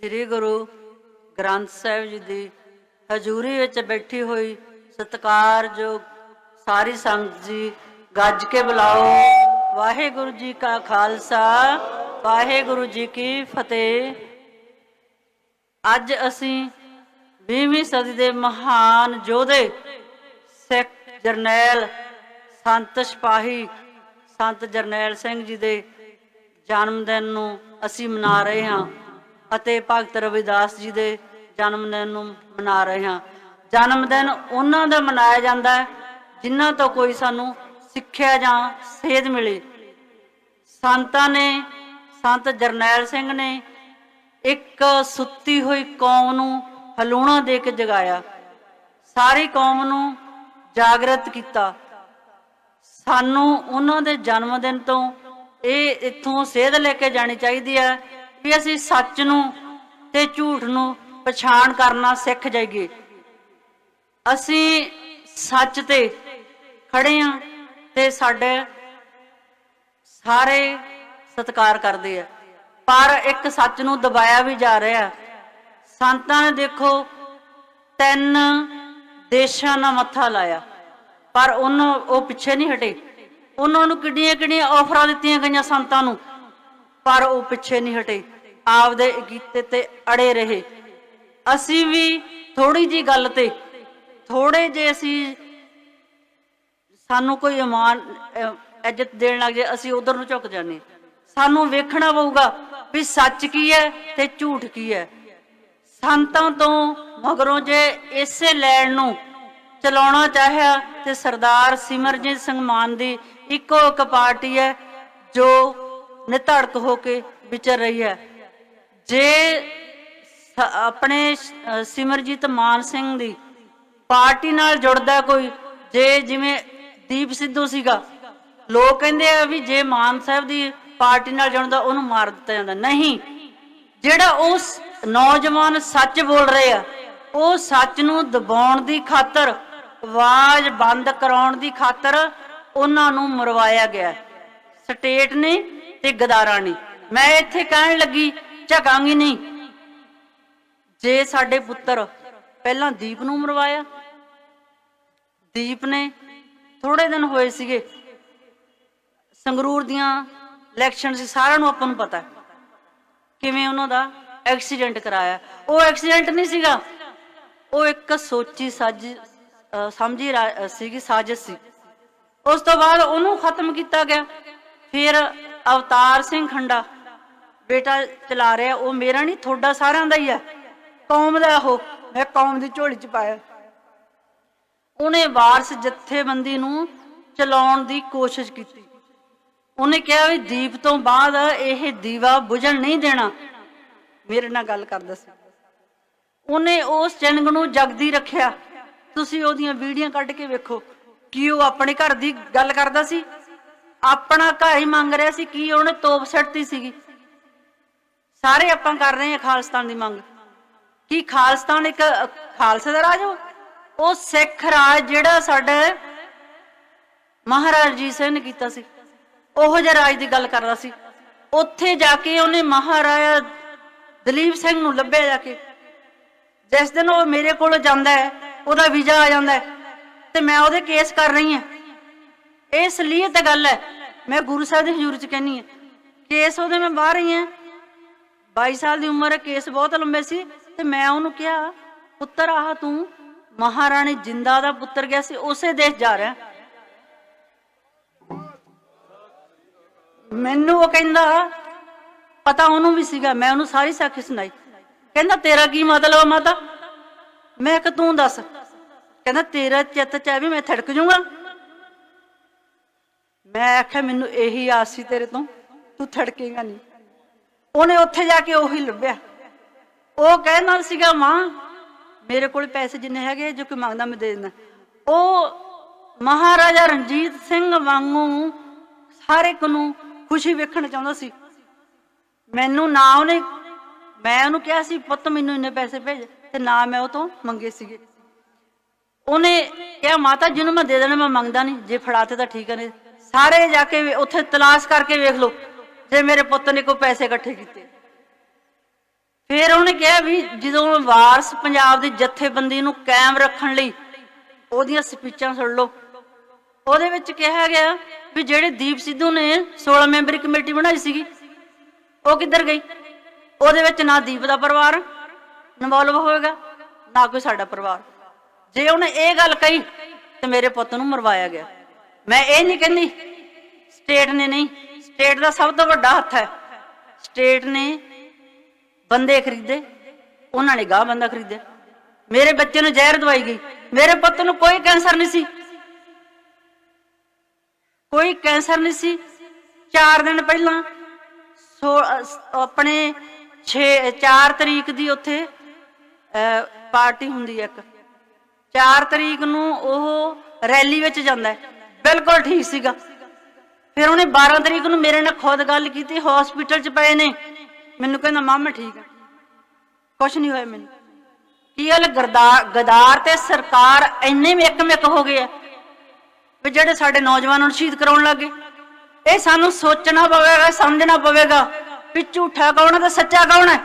ਸ੍ਰੀ ਗੁਰੂ ਗ੍ਰੰਥ ਸਾਹਿਬ ਜੀ ਦੀ ਹਜ਼ੂਰੀ ਵਿੱਚ ਬੈਠੀ ਹੋਈ ਸਤਿਕਾਰਯੋਗ ਸਾਰੀ ਸੰਗਤ ਜੀ, ਗੱਜ ਕੇ ਬੁਲਾਓ। ਵਾਹਿਗੁਰੂ ਜੀ ਕਾ ਖਾਲਸਾ, ਵਾਹਿਗੁਰੂ ਜੀ ਕੀ ਫਤਿਹ। ਅੱਜ ਅਸੀਂ 20ਵੀਂ ਸਦੀ ਦੇ ਮਹਾਨ ਯੋਧੇ ਸਿੱਖ ਜਰਨੈਲ ਸੰਤ ਸਿਪਾਹੀ ਸੰਤ ਜਰਨੈਲ ਸਿੰਘ ਜੀ ਦੇ ਜਨਮ ਦਿਨ ਨੂੰ ਅਸੀਂ ਮਨਾ ਰਹੇ ਹਾਂ। ਅਤੇ ਭਗਤ ਰਵਿਦਾਸ ਜੀ ਦੇ ਜਨਮ ਦਿਨ ਨੂੰ ਮਨਾ ਰਹੇ ਹਾਂ। ਜਨਮ ਦਿਨ ਉਹਨਾਂ ਦਾ ਮਨਾਇਆ ਜਾਂਦਾ ਹੈ, ਜਿਨ੍ਹਾਂ ਤੋਂ ਕੋਈ ਸਾਨੂੰ ਸਿੱਖਿਆ ਜਾਂ ਸੇਧ ਮਿਲੇ। ਸੰਤਾਂ ਨੇ, ਸੰਤ ਜਰਨੈਲ ਸਿੰਘ ਨੇ ਇੱਕ ਸੁੱਤੀ ਹੋਈ ਕੌਮ ਨੂੰ ਹਲੂਣਾ ਦੇ ਕੇ ਜਗਾਇਆ। ਸਾਰੀ ਕੌਮ ਨੂੰ ਜਾਗਰਤ ਕੀਤਾ। ਸਾਨੂੰ ਉਹਨਾਂ ਦੇ ਜਨਮ ਦਿਨ ਤੋਂ ਇਹ ਇੱਥੋਂ ਸੇਧ ਲੈ ਕੇ ਜਾਣੀ ਚਾਹੀਦੀ ਹੈ ਵੀ ਅਸੀਂ ਸੱਚ ਨੂੰ ਤੇ ਝੂਠ ਨੂੰ ਪਛਾਣ ਕਰਨਾ ਸਿੱਖ ਜਾਈਏ। ਅਸੀਂ ਸੱਚ ਤੇ ਖੜੇ ਆ ਤੇ ਸਾਡੇ ਸਾਰੇ ਸਤਿਕਾਰ ਕਰਦੇ ਆ। ਪਰ ਇੱਕ ਸੱਚ ਨੂੰ ਦਬਾਇਆ ਵੀ ਜਾ ਰਿਹਾ। ਸੰਤਾਂ ਨੇ ਦੇਖੋ, ਤਿੰਨ ਦੇਸ਼ਾਂ ਨਾਲ ਮੱਥਾ ਲਾਇਆ। ਪਰ ਉਹਨੂੰ ਉਹ ਪਿੱਛੇ ਨਹੀਂ ਹਟੇ। ਉਹਨਾਂ ਨੂੰ ਕਿੰਨੀਆਂ ਕਿੰਨੀਆਂ ਆਫਰਾਂ ਦਿੱਤੀਆਂ ਗਈਆਂ ਸੰਤਾਂ ਨੂੰ, ਪਰ ਉਹ ਪਿੱਛੇ ਨਹੀਂ ਹਟੇ। ਆਪਦੇ ਕੀਤੇ ਤੇ ਅੜੇ ਰਹੇ। ਅਸੀਂ ਵੀ ਥੋੜੀ ਜੀ ਗੱਲ ਤੇ ਥੋੜੇ ਜੇ ਅਸੀਂ ਸਾਨੂੰ ਕੋਈ ਇਮਾਨ ਇੱਜ਼ਤ ਦੇਣ ਲੱਗ ਜਾਏ ਅਸੀਂ ਉਧਰ ਨੂੰ ਝੁਕ ਜਾਂਦੇ। ਸਾਨੂੰ ਵੇਖਣਾ ਪਊਗਾ ਵੀ ਸੱਚ ਕੀ ਹੈ ਤੇ ਝੂਠ ਕੀ ਹੈ। ਸੰਤਾਂ ਤੋਂ ਮਗਰੋਂ ਜੇ ਇਸੇ ਲੈਣ ਨੂੰ ਚਲਾਉਣਾ ਚਾਹਿਆ ਤੇ ਸਰਦਾਰ ਸਿਮਰਜੀਤ ਸਿੰਘ ਮਾਨ ਦੀ ਇੱਕੋ ਇੱਕ ਪਾਰਟੀ ਹੈ ਜੋ ਨਿਧੜਕ ਹੋ ਕੇ ਵਿਚਰ ਰਹੀ ਹੈ। ਜੇ ਆਪਣੇ ਸਿਮਰਜੀਤ ਮਾਨ ਸਿੰਘ ਦੀ ਪਾਰਟੀ ਨਾਲ ਜੁੜਦਾ ਕੋਈ, ਜੇ ਜਿਵੇਂ ਦੀਪ ਸਿੱਧੂ ਸੀਗਾ, ਲੋਕ ਕਹਿੰਦੇ ਆ ਵੀ ਜੇ ਮਾਨ ਸਾਹਿਬ ਦੀ ਪਾਰਟੀ ਨਾਲ ਜੁੜਦਾ, ਉਹਨੂੰ ਮਾਰ ਦਿੱਤਾ ਜਾਂਦਾ। ਨਹੀਂ, ਜਿਹੜਾ ਉਸ ਨੌਜਵਾਨ ਸੱਚ ਬੋਲ ਰਹੇ ਆ, ਉਹ ਸੱਚ ਨੂੰ ਦਬਾਉਣ ਦੀ ਖਾਤਰ, ਆਵਾਜ਼ ਬੰਦ ਕਰਾਉਣ ਦੀ ਖਾਤਰ ਉਹਨਾਂ ਨੂੰ ਮਰਵਾਇਆ ਗਿਆ। ਸਟੇਟ ਨੇ ਤੇ ਗਦਾਰਾਂ ਨੇ। ਮੈਂ ਇੱਥੇ ਕਹਿਣ ਲੱਗੀ ਝਕਾਂਗੀ ਨਹੀਂ। ਜੇ ਸਾਡੇ ਪੁੱਤਰ ਪਹਿਲਾਂ ਦੀਪ ਨੂੰ ਮਰਵਾਇਆ, ਦੀਪ ਨੇ ਥੋੜੇ ਦਿਨ ਹੋਏ ਸੀਗੇ, ਸੰਗਰੂਰ ਦੀਆਂ ਇਲੈਕਸ਼ਨ ਸੀ, ਸਾਰਿਆਂ ਨੂੰ ਆਪਾਂ ਨੂੰ ਪਤਾ ਕਿਵੇਂ ਉਹਨਾਂ ਦਾ ਐਕਸੀਡੈਂਟ ਕਰਾਇਆ। ਉਹ ਐਕਸੀਡੈਂਟ ਨਹੀਂ ਸੀਗਾ, ਉਹ ਇੱਕ ਸੋਚੀ ਸਾਜ ਸਮਝੀ ਰਾ- ਸੀਗੀ, ਸਾਜ਼ਿਸ਼ ਸੀ। ਉਸ ਤੋਂ ਬਾਅਦ ਉਹਨੂੰ ਖਤਮ ਕੀਤਾ ਗਿਆ। ਫਿਰ ਅਵਤਾਰ ਸਿੰਘ ਖੰਡਾ ਬੇਟਾ ਚਲਾ ਰਿਹਾ, ਉਹ ਮੇਰਾ ਨਹੀਂ, ਤੁਹਾਡਾ ਸਾਰਿਆਂ ਦਾ ਹੀ ਹੈ ਕੌਮ ਦਾ ਉਹ, ਮੈਂ ਕੌਮ ਦੀ ਝੋਲੀ ਚ ਪਾਇਆ। ਉਹਨੇ ਵਾਰਸ ਜਥੇਬੰਦੀ ਨੂੰ ਚਲਾਉਣ ਦੀ ਕੋਸ਼ਿਸ਼ ਕੀਤੀ। ਉਹਨੇ ਕਿਹਾ ਵੀ ਦੀਪ ਤੋਂ ਬਾਅਦ ਇਹ ਦੀਵਾ ਬੁਝਣ ਨਹੀਂ ਦੇਣਾ। ਮੇਰੇ ਨਾਲ ਗੱਲ ਕਰਦਾ ਸੀ। ਉਹਨੇ ਉਸ ਚਿੰਗ ਨੂੰ ਜਗਦੀ ਰੱਖਿਆ। ਤੁਸੀਂ ਉਹਦੀਆਂ ਵੀਡੀਓ ਕੱਢ ਕੇ ਵੇਖੋ। ਕੀ ਉਹ ਆਪਣੇ ਘਰ ਦੀ ਗੱਲ ਕਰਦਾ ਸੀ? ਆਪਣਾ ਘਰ ਹੀ ਮੰਗ ਰਿਹਾ ਸੀ ਕੀ ਉਹਨੇ ਤੋਪ ਸੱਟਤੀ ਸੀਗੀ। ਸਾਰੇ ਆਪਾਂ ਕਰ ਰਹੇ ਹਾਂ ਖਾਲਿਸਤਾਨ ਦੀ ਮੰਗ। ਕੀ ਖਾਲਿਸਤਾਨ ਇੱਕ ਖਾਲਸੇ ਦਾ ਰਾਜ ਹੋ ਉਹ ਸਿੱਖ ਰਾਜ ਜਿਹੜਾ ਸਾਡਾ ਮਹਾਰਾਜ ਜੀ ਸਿੰਘ ਨੇ ਕੀਤਾ ਸੀ। ਉਹੋ ਜਿਹਾ ਰਾਜ ਦੀ ਗੱਲ ਕਰਦਾ ਸੀ। ਉੱਥੇ ਜਾ ਕੇ ਉਹਨੇ ਮਹਾਰਾਜਾ ਦਲੀਪ ਸਿੰਘ ਨੂੰ ਲੱਭਿਆ ਜਾ ਕੇ। ਜਿਸ ਦਿਨ ਉਹ ਮੇਰੇ ਕੋਲ ਜਾਂਦਾ ਹੈ, ਉਹਦਾ ਵੀਜ਼ਾ ਆ ਜਾਂਦਾ ਹੈ, ਤੇ ਮੈਂ ਉਹਦੇ ਕੇਸ ਕਰ ਰਹੀ ਹਾਂ। ਇਸ ਲਈ ਤਾਂ ਗੱਲ ਹੈ। ਮੈਂ ਗੁਰੂ ਸਾਹਿਬ ਦੀ ਹਜ਼ੂਰੀ ਚ ਕਹਿੰਨੀ ਹਾਂ। ਕੇਸ ਉਹਦੇ ਮੈਂ ਬਾਹਰ ਹੀ ਹਾਂ। 22 ਸਾਲ ਦੀ ਉਮਰ ਹੈ, ਕੇਸ ਬਹੁਤ ਲੰਬੇ ਸੀ ਤੇ ਮੈਂ ਉਹਨੂੰ ਕਿਹਾ, ਪੁੱਤਰ, ਆਹ ਤੂੰ ਮਹਾਰਾਣੀ ਜਿੰਦਾ ਦਾ ਪੁੱਤਰ ਗਿਆ ਸੀ, ਉਸੇ ਦੇਸ਼ ਜਾ ਰਿਹਾ ਮੈਨੂੰ ਉਹ ਕਹਿੰਦਾ, ਪਤਾ ਉਹਨੂੰ ਵੀ ਸੀਗਾ, ਮੈਂ ਉਹਨੂੰ ਸਾਰੀ ਸਾਖੀ ਸੁਣਾਈ। ਕਹਿੰਦਾ, ਤੇਰਾ ਕੀ ਮਤਲਬ ਆ ਮਾਤਾ? ਮੈਂ ਕਿ ਤੂੰ ਦੱਸ। ਕਹਿੰਦਾ, ਤੇਰਾ ਚਿੱਤ ਚ ਹੈ ਵੀ ਮੈਂ ਥੜਕ ਜਾਊਂਗਾ ਮੈਂ ਆਖਿਆ, ਮੈਨੂੰ ਇਹੀ ਆਸ ਸੀ ਤੇਰੇ ਤੋਂ, ਤੂੰ ਥੜਕੇਗਾ ਨਹੀਂ। ਉਹਨੇ ਉੱਥੇ ਜਾ ਕੇ ਉਹੀ ਲੱਭਿਆ। ਉਹ ਕਹਿੰਦਾ ਸੀਗਾ, ਮਾਂ, ਮੇਰੇ ਕੋਲ ਪੈਸੇ ਜਿੰਨੇ ਹੈਗੇ ਜੋ ਕੋਈ ਮੰਗਦਾ ਮੈਂ ਦੇ ਦਿੰਦਾ। ਉਹ ਮਹਾਰਾਜਾ ਰਣਜੀਤ ਸਿੰਘ ਵਾਂਗੂ ਹਰ ਇੱਕ ਨੂੰ ਖੁਸ਼ੀ ਵੇਖਣ ਚਾਹੁੰਦਾ ਸੀ। ਮੈਨੂੰ ਨਾ ਉਹਨੇ, ਮੈਂ ਉਹਨੂੰ ਕਿਹਾ ਸੀ, ਪੁੱਤ, ਮੈਨੂੰ ਇੰਨੇ ਪੈਸੇ ਭੇਜ। ਤੇ ਨਾ ਮੈਂ ਉਹ ਤੋਂ ਮੰਗੇ ਸੀਗੇ। ਉਹਨੇ ਕਿਹਾ, ਮਾਤਾ, ਜਿਹਨੂੰ ਮੈਂ ਦੇ ਦੇਣਾ, ਮੈਂ ਮੰਗਦਾ ਨਹੀਂ। ਜੇ ਫੜਾਤੇ ਤਾਂ ਠੀਕ ਹੈ ਨਹੀਂ ਸਾਰੇ ਜਾ ਕੇ ਉੱਥੇ ਤਲਾਸ਼ ਕਰਕੇ ਵੇਖ ਲਓ। ਜੇ ਮੇਰੇ ਪੁੱਤ ਨੇ ਕੋਈ ਪੈਸੇ ਇਕੱਠੇ ਕੀਤੇ। ਫਿਰ ਉਹਨੇ ਕਿਹਾ ਵੀ ਜਦੋਂ ਵਾਰਸ ਪੰਜਾਬ ਦੀ ਜਥੇਬੰਦੀ ਨੂੰ ਕਾਇਮ ਰੱਖਣ ਲਈ ਉਹਦੀਆਂ ਸਪੀਚਾਂ ਸੁਣ ਲਓ। ਉਹਦੇ ਵਿੱਚ ਕਿਹਾ ਗਿਆ ਵੀ ਜਿਹੜੇ ਦੀਪ ਸਿੱਧੂ ਨੇ 16 ਮੈਂਬਰੀ ਕਮੇਟੀ ਬਣਾਈ ਸੀਗੀ, ਉਹ ਕਿੱਧਰ ਗਈ? ਉਹਦੇ ਵਿੱਚ ਨਾ ਦੀਪ ਦਾ ਪਰਿਵਾਰ ਇਨਵੋਲਵ ਹੋਏਗਾ, ਨਾ ਕੋਈ ਸਾਡਾ ਪਰਿਵਾਰ। ਜੇ ਉਹਨੇ ਇਹ ਗੱਲ ਕਹੀ ਤੇ ਮੇਰੇ ਪੁੱਤ ਨੂੰ ਮਰਵਾਇਆ ਗਿਆ। ਮੈਂ ਇਹ ਨਹੀਂ ਕਹਿੰਦੀ, ਸਟੇਟ ਨੇ ਨਹੀਂ ਸਟੇਟ ਦਾ ਸਭ ਤੋਂ ਵੱਡਾ ਹੱਥ ਹੈ। ਸਟੇਟ ਨੇ ਬੰਦੇ ਖਰੀਦੇ ਉਹਨਾਂ ਨੇ ਗਾਹ ਬੰਦਾ ਖਰੀਦਿਆ ਮੇਰੇ ਬੱਚੇ ਨੂੰ ਜ਼ਹਿਰ ਦਵਾਈ ਗਈ। ਮੇਰੇ ਪੁੱਤ ਨੂੰ ਕੋਈ ਕੈਂਸਰ ਨਹੀਂ ਸੀ। ਕੋਈ ਕੈਂਸਰ ਨਹੀਂ ਸੀ। 4 ਦਿਨ ਪਹਿਲਾਂ ਸੋ ਆਪਣੇ 6 4 ਤਰੀਕ ਦੀ ਉੱਥੇ ਅਹ, ਪਾਰਟੀ ਹੁੰਦੀ ਹੈ ਇੱਕ। 4 ਤਰੀਕ ਨੂੰ ਉਹ ਰੈਲੀ ਵਿੱਚ ਜਾਂਦਾ ਹੈ। ਬਿਲਕੁਲ ਠੀਕ ਸੀਗਾ। ਫਿਰ ਉਹਨੇ 12 ਤਰੀਕ ਨੂੰ ਮੇਰੇ ਨਾਲ ਖੁਦ ਗੱਲ ਕੀਤੀ ਹਸਪੀਟਲ 'ਚ ਪਏ ਨੇ। ਮੈਨੂੰ ਕਹਿੰਦਾ ਮਾਂ ਠੀਕ ਹਾਂ ਕੁਛ ਨਹੀਂ ਹੋਇਆ ਮੈਨੂੰ। ਕੀ ਗੱਲ? ਗਰਦਾਰ ਗਦਾਰ ਤੇ ਸਰਕਾਰ ਇੰਨੇ ਮਿੱਕ ਮਿੱਕ ਹੋ ਗਏ ਆ ਵੀ ਜਿਹੜੇ ਸਾਡੇ ਨੌਜਵਾਨਾਂ ਨੂੰ ਸ਼ਹੀਦ ਕਰਾਉਣ ਲੱਗੇ। ਇਹ ਸਾਨੂੰ ਸੋਚਣਾ ਪਵੇਗਾ, ਸਮਝਣਾ ਪਵੇਗਾ ਵੀ ਝੂਠਾ ਕੌਣ ਹੈ ਤੇ ਸੱਚਾ ਕੌਣ ਹੈ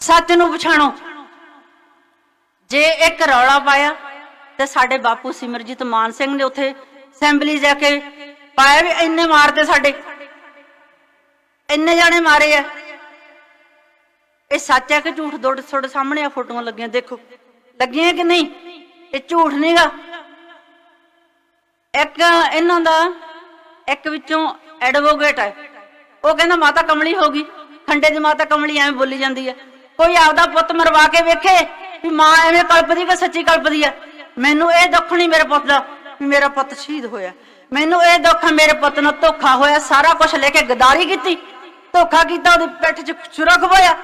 ਸੱਚ ਨੂੰ ਪਛਾਣੋ। ਜੇ ਇੱਕ ਰੌਲਾ ਪਾਇਆ ਤੇ ਸਾਡੇ ਬਾਪੂ ਸਿਮਰਜੀਤ ਮਾਨ ਸਿੰਘ ਨੇ ਉੱਥੇ ਅਸੈਂਬਲੀ ਜਾ ਕੇ ਪਾਇਆ ਵੀ ਇੰਨੇ ਮਾਰਦੇ ਸਾਡੇ। ਇੰਨੇ ਜਾਣੇ ਮਾਰੇ ਆ। ਇਹ ਸੱਚ ਹੈ ਕਿ ਝੂਠ ਦੋ ਤੁਹਾਡੇ ਸਾਹਮਣੇ ਆ, ਫੋਟੋਆਂ ਲੱਗੀਆਂ, ਦੇਖੋ। ਲੱਗੀਆਂ ਕਿ ਨਹੀਂ? ਇਹ ਝੂਠ ਨਹੀਂਗਾ ਇੱਕ ਇਹਨਾਂ ਦਾ, ਇੱਕ ਵਿੱਚੋਂ ਐਡਵੋਕੇਟ ਹੈ ਉਹ ਕਹਿੰਦਾ ਮਾਤਾ ਕਮਲੀ ਹੋ ਗਈ। ਖੰਡੇ ਦੀ ਮਾਤਾ ਕਮਲੀ ਐਵੇਂ ਬੋਲੀ ਜਾਂਦੀ ਹੈ ਕੋਈ ਆਪਦਾ ਪੁੱਤ ਮਰਵਾ ਕੇ ਵੇਖੇ ਵੀ ਮਾਂ ਐਵੇਂ ਕਲਪਦੀ ਕਿ ਸੱਚੀ ਕਲਪਦੀ ਹੈ ਮੈਨੂੰ ਇਹ ਦੁੱਖ ਨਹੀਂ ਮੇਰੇ ਪੁੱਤ ਦਾ ਵੀ ਮੇਰਾ ਪੁੱਤ ਸ਼ਹੀਦ ਹੋਇਆ। ਮੈਨੂੰ ਇਹ ਦੁੱਖ ਮੇਰੇ ਪੁੱਤ ਨੂੰ ਧੋਖਾ ਹੋਇਆ, ਸਾਰਾ ਕੁਝ ਲੈ ਕੇ ਗਦਾਰੀ ਕੀਤੀ। ਧੋਖਾ ਕੀਤਾ, ਉਹਦੀ ਪਿੱਠ 'ਚ ਛੁਰਾ ਖਵਾਇਆ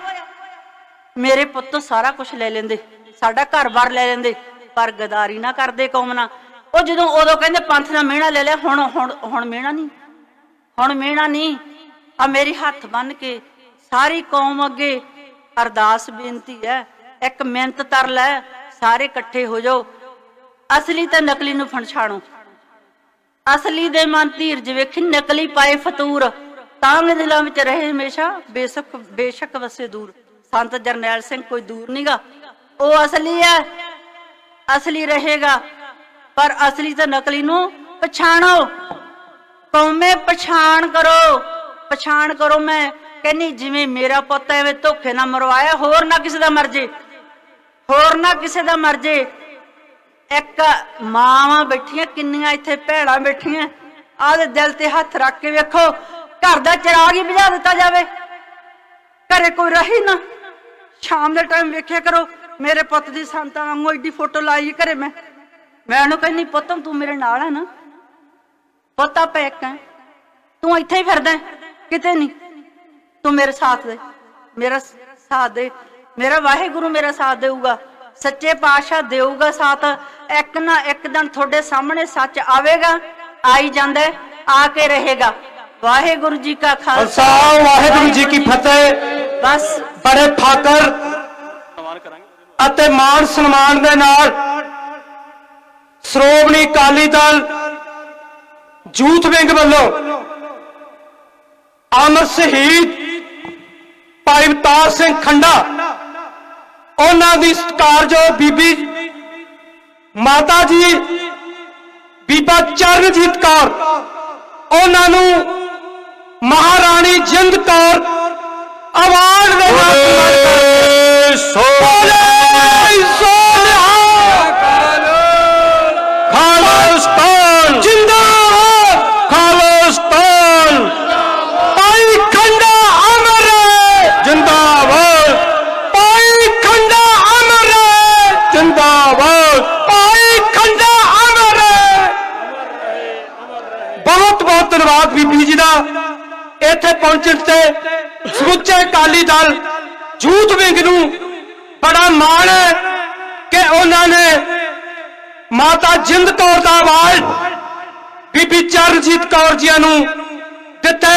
ਮੇਰੇ ਪੁੱਤ ਤੋਂ ਸਾਰਾ ਕੁਝ ਲੈ ਲੈਂਦੇ, ਸਾਡਾ ਘਰ-ਬਾਰ ਲੈ ਲੈਂਦੇ, ਪਰ ਗਦਾਰੀ ਨਾ ਕਰਦੇ ਕੌਮ ਨਾਲ। ਉਹ ਜਦੋਂ ਉਦੋਂ ਕਹਿੰਦੇ, ਪੰਥ ਦਾ ਮਿਹਣਾ ਲੈ ਲਿਆ, ਹੁਣ ਹੁਣ ਹੁਣ ਮਿਹਣਾ ਨਹੀਂ। ਹੁਣ ਮਿਹਣਾ ਨਹੀਂ। ਆ ਮੇਰੀ ਹੱਥ ਬੰਨ ਕੇ ਸਾਰੀ ਕੌਮ ਅੱਗੇ ਅਰਦਾਸ ਬੇਨਤੀ ਹੈ, ਇੱਕ ਮਿਹਨਤ ਤਰ ਲੈ, ਸਾਰੇ ਇਕੱਠੇ ਹੋ ਜਾਓ। ਅਸਲੀ ਤੇ ਨਕਲੀ ਨੂੰ ਫਣਛਾਣੋ। ਅਸਲੀ ਦੇ ਮਨ ਧੀਰਜ ਵੇਖੀ, ਨਕਲੀ ਪਾਏ ਫਤੂਰ। ਤਾਂਗ ਦਿਲਾਂ ਵਿੱਚ ਰਹੇ ਹਮੇਸ਼ਾ ਬੇਸ਼ੱਕ ਬੇਸ਼ੱਕ ਵਸੇ ਦੂਰ। ਸੰਤ ਜਰਨੈਲ ਸਿੰਘ ਕੋਈ ਦੂਰ ਨਹੀਂਗਾ ਉਹ ਅਸਲੀ ਹੈ ਅਸਲੀ ਰਹੇਗਾ। ਪਰ ਅਸਲੀ ਤੇ ਨਕਲੀ ਨੂੰ ਪਛਾਣੋ। ਕੌਮੇ ਪਛਾਣ ਕਰੋ। ਪਛਾਣ ਕਰੋ ਮੈਂ ਕਹਿੰਨੀ ਜਿਵੇਂ ਮੇਰਾ ਪੁੱਤ ਐਵੇਂ ਧੋਖੇ ਨਾਲ ਮਰਵਾਇਆ, ਹੋਰ ਨਾ ਕਿਸੇ ਦਾ ਮਰਜ਼ੇ। ਹੋਰ ਨਾ ਕਿਸੇ ਦਾ ਮਰਜ਼ੇ। ਇੱਕ ਮਾਵਾਂ ਬੈਠੀਆਂ, ਕਿੰਨੀਆਂ ਇੱਥੇ ਭੈੜਾਂ ਬੈਠੀਆਂ। ਆਦੇ ਦਿਲ ਤੇ ਹੱਥ ਰੱਖ ਕੇ ਵੇਖੋ, ਘਰ ਦਾ ਚਿਰਾਗ ਹੀ ਬੁਝਾ ਦਿੱਤਾ ਜਾਵੇ। ਘਰੇ ਕੋਈ ਰਹੀ ਨਾ। ਸ਼ਾਮ ਦੇ ਟਾਈਮ ਵੇਖਿਆ ਕਰੋ, ਮੇਰੇ ਪੁੱਤ ਦੀ ਸੰਤਾਂ ਵਾਂਗੂ ਏਡੀ ਫੋਟੋ ਲਾਈ ਘਰੇ ਮੈਂ। ਮੈਂ ਉਹਨੂੰ ਕਹਿੰਦੀ, ਪੁੱਤ, ਤੂੰ ਮੇਰੇ ਨਾਲ ਹੈ ਨਾ। ਪੁੱਤ, ਆਪਾਂ ਇੱਕ ਹੈ ਤੂੰ ਇੱਥੇ ਹੀ ਫਿਰਦਾ ਕਿਤੇ ਨਹੀਂ। ਤੂੰ ਮੇਰੇ ਸਾਥ ਦੇ। ਮੇਰਾ ਸਾਥ ਦੇ। ਮੇਰਾ ਵਾਹਿਗੁਰੂ ਮੇਰਾ ਸਾਥ ਦੇਊਗਾ। ਸੱਚੇ ਪਾਤਸ਼ਾਹ ਦੇਊਗਾ ਸਾਥ ਇੱਕ ਨਾ ਇੱਕ ਦਿਨ ਤੁਹਾਡੇ ਸਾਹਮਣੇ ਸੱਚ ਆਵੇਗਾ ਆਈ ਜਾਂਦਾ ਆ ਕੇ ਰਹੇਗਾ। ਵਾਹਿਗੁਰੂ ਜੀ ਕਾ ਖਾਲਸਾ ਵਾਹਿਗੁਰੂ ਜੀ ਕੀ ਫਤਿਹ। ਬਸ। ਬੜੇ ਫਾਕਰ ਅਤੇ ਮਾਣ ਸਨਮਾਨ ਦੇ ਨਾਲ ਸ਼੍ਰੋਮਣੀ ਅਕਾਲੀ ਦਲ ਜੂਥ ਵਿੰਗ ਵੱਲੋਂ ਅਮਰ ਸ਼ਹੀਦ ਭਾਈ ਅਵਤਾਰ ਸਿੰਘ ਖੰਡਾ ਉਹਨਾਂ ਦੀ ਸਤਿਕਾਰਯੋਗ ਬੀਬੀ ਮਾਤਾ ਜੀ ਬੀਬਾ ਚਰਨਜੀਤ ਕੌਰ ਉਹਨਾਂ ਨੂੰ ਮਹਾਰਾਣੀ ਜਿੰਦ ਕੌਰ ਅਵਾਰਡ ਦੇ ਨਾਲ ਬੋਲੇ ਸੋਨਿਹਾ ਖਾਲਿਸਤਾਨ ਜਿੰਦਾਬਾਦ ਖਾਲਿਸਤਾਨ ਭਾਈ ਖੰਡਾ ਅਮਰ ਹੈ ਜਿੰਦਾਬਾਦ ਭਾਈ ਖੰਡਾ ਅਮਰ ਹੈ ਜਿੰਦਾਬਾਦ ਭਾਈ ਖੰਡਾ ਅਮਰ ਹੈ ਬਹੁਤ ਬਹੁਤ ਧੰਨਵਾਦ ਬੀਬੀ ਜੀ ਦਾ। ਇੱਥੇ ਪਹੁੰਚਣ ਤੇ ਸਮੁੱਚੇ ਅਕਾਲੀ ਦਲ ਜੂਥ ਵਿੰਗ ਨੂੰ ਬੜਾ ਮਾਣ ਹੈ ਕਿ ਉਹਨਾਂ ਨੇ ਮਾਤਾ ਜਿੰਦ ਕੌਰ ਦਾ ਅਵਾਰਡ ਬੀਬੀ ਚਰਨਜੀਤ ਕੌਰ ਜੀਆਂ ਨੂੰ ਦਿੱਤਾ